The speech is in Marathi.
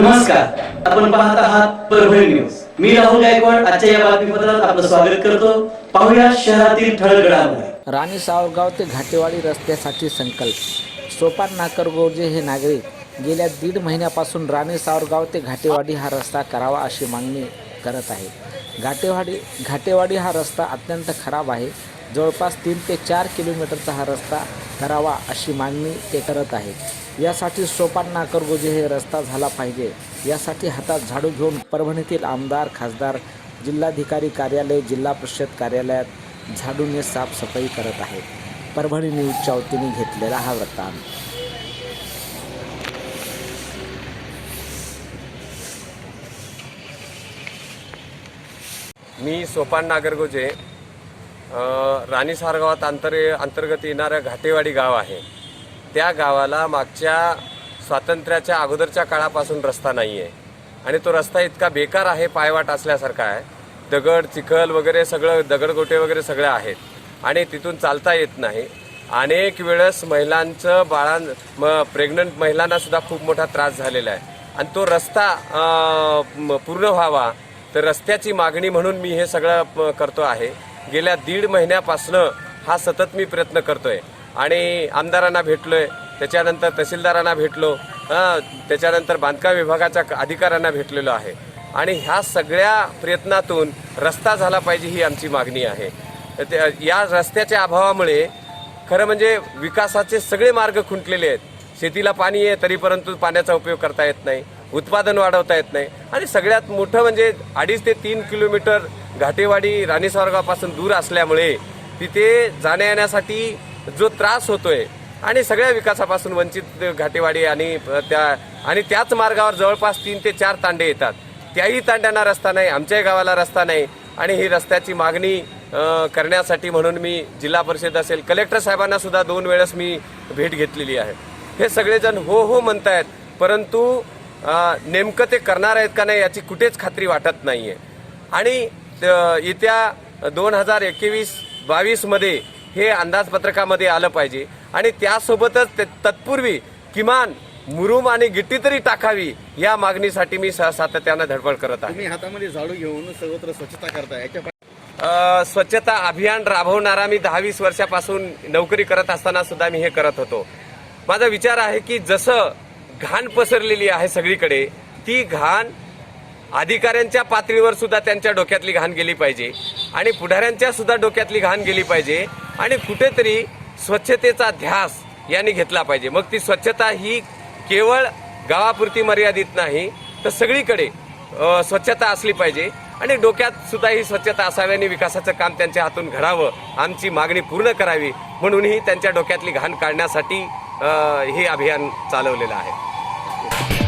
नमस्कार. आपण पाहत आहात परभणी न्यूज. मी राहुल गायकवाड आजच्या या बातमीपत्रात आपलं स्वागत करतो. पाहूया शहरातील ठळक घडामोडी राणी सावरगाव ते घाटेवाडी रस्त्यासाठी संकल्प. सोपान नाकरगोजे हे नागरिक गेल्या दीड महिन्यापासून राणी सावरगाव ते घाटेवाडी हा रस्ता करावा अशी मागणी करत आहे. घाटेवाडी घाटेवाडी हा रस्ता अत्यंत खराब आहे. जवळपास तीन ते चार किलोमीटरचा हा रस्ता करावा अशी मागणी ते करत आहेत. यासाठी सोपान नाकरगोजे हे रस्ता झाला पाहिजे. यासाठी हातात झाडू घेऊन परभणीतील आमदार खासदार जिल्हाधिकारी कार्यालय जिल्हा परिषद कार्यालयात झाडूने साफसफाई करत आहेत. परभणी न्यूजच्या वतीने घेतलेला हा वृत्तांत. मी सोपान नागरगोजे राणीसार गावात अंतर अंतर्गत येणारं घाटेवाडी गाव आहे. त्या गावाला मागच्या स्वातंत्र्याच्या अगोदरच्या काळापासून रस्ता नाही आहे आणि तो रस्ता इतका बेकार आहे पायवाट असल्यासारखा आहे. दगड चिखल वगैरे सगळं दगडगोटे वगैरे सगळं आहेत. आणि तिथून चालता येत नाही. अनेक वेळेस महिलांचं बाळां म प्रेग्नंट महिलांनासुद्धा खूप मोठा त्रास झालेला आहे. आणि तो रस्ता पूर्ण व्हावा. तर रस्त्याची मागणी म्हणून मी हे सगळं प- करतो आहे. गेल्या दीड महिन्यापासनं हा सतत मी प्रयत्न करतोय. आणि आमदारांना भेटलोय त्याच्यानंतर तहसीलदारांना भेटलो त्याच्यानंतर बांधकाम विभागाच्या क- अधिकाऱ्यांना भेटलेलो आहे. आणि ह्या सगळ्या प्रयत्नातून रस्ता झाला पाहिजे ही आमची मागणी आहे. तर या रस्त्याच्या अभावामुळे खरं म्हणजे विकासाचे सगळे मार्ग खुंटलेले आहेत. शेतीला पाणी आहे तरी परंतु पाण्याचा उपयोग करता येत नाही. उत्पादन वाढवता येत नाही. आणि सगळ्यात मोठं म्हणजे अडीच ते तीन किलोमीटर घाटेवाडी राणीसवर्गापासून दूर असल्यामुळे तिथे जाण्या येण्यासाठी जो त्रास होतोय आणि सगळ्या विकासापासून वंचित घाटेवाडी आणि त्या आणि त्याच मार्गावर जवळपास तीन ते चार तांडे येतात. त्याही तांड्यांना रस्ता नाही आमच्याही गावाला रस्ता नाही आणि ही रस्त्याची मागणी करण्यासाठी म्हणून मी जिल्हा परिषद असेल कलेक्टर साहेबांना सुद्धा दोन वेळेस मी भेट घेतलेली आहे. हे सगळेजण हो हो म्हणतायत परंतु नेमकं ते करणार आहेत का नाही याची कुठेच खात्री वाटत नाहीये. आणि अ, येत्या दोन हजार एकवीस बावीसमध्ये हे अंदाजपत्रकामध्ये आलं पाहिजे. आणि त्यासोबतच ते- तत्पूर्वी किमान मुरुम आणि गिट्टी तरी टाकावी या मागणीसाठी मी सा- सातत्यानं धडपड करत आहे. हातामध्ये झाडू घेऊन सर्वत्र स्वच्छता अ, स्वच्छता अभियान राबवणारा मी दहा वीस वर्षापासून नोकरी करत असताना सुद्धा मी हे करत होतो. माझा विचार आहे की जसं घाण पसरलेली आहे सगळीकडे. ती घाण अधिकाऱ्यांच्या पातळीवर सुद्धा त्यांच्या डोक्यातली घाण गेली पाहिजे. आणि पुढाऱ्यांच्या सुद्धा डोक्यातली घाण गेली पाहिजे. आणि कुठेतरी स्वच्छतेचा ध्यास यांनी घेतला पाहिजे. मग ती स्वच्छता ही केवळ गावापुरती मर्यादित नाही तर सगळीकडे स्वच्छता असली पाहिजे. आणि डोक्यात सुद्धा ही स्वच्छता असावी आणि विकासाचं काम त्यांच्या हातून घडावं आमची मागणी पूर्ण करावी म्हणूनही त्यांच्या डोक्यातली घाण काढण्यासाठी हे अभियान चालवलेलं आहे. Podcast.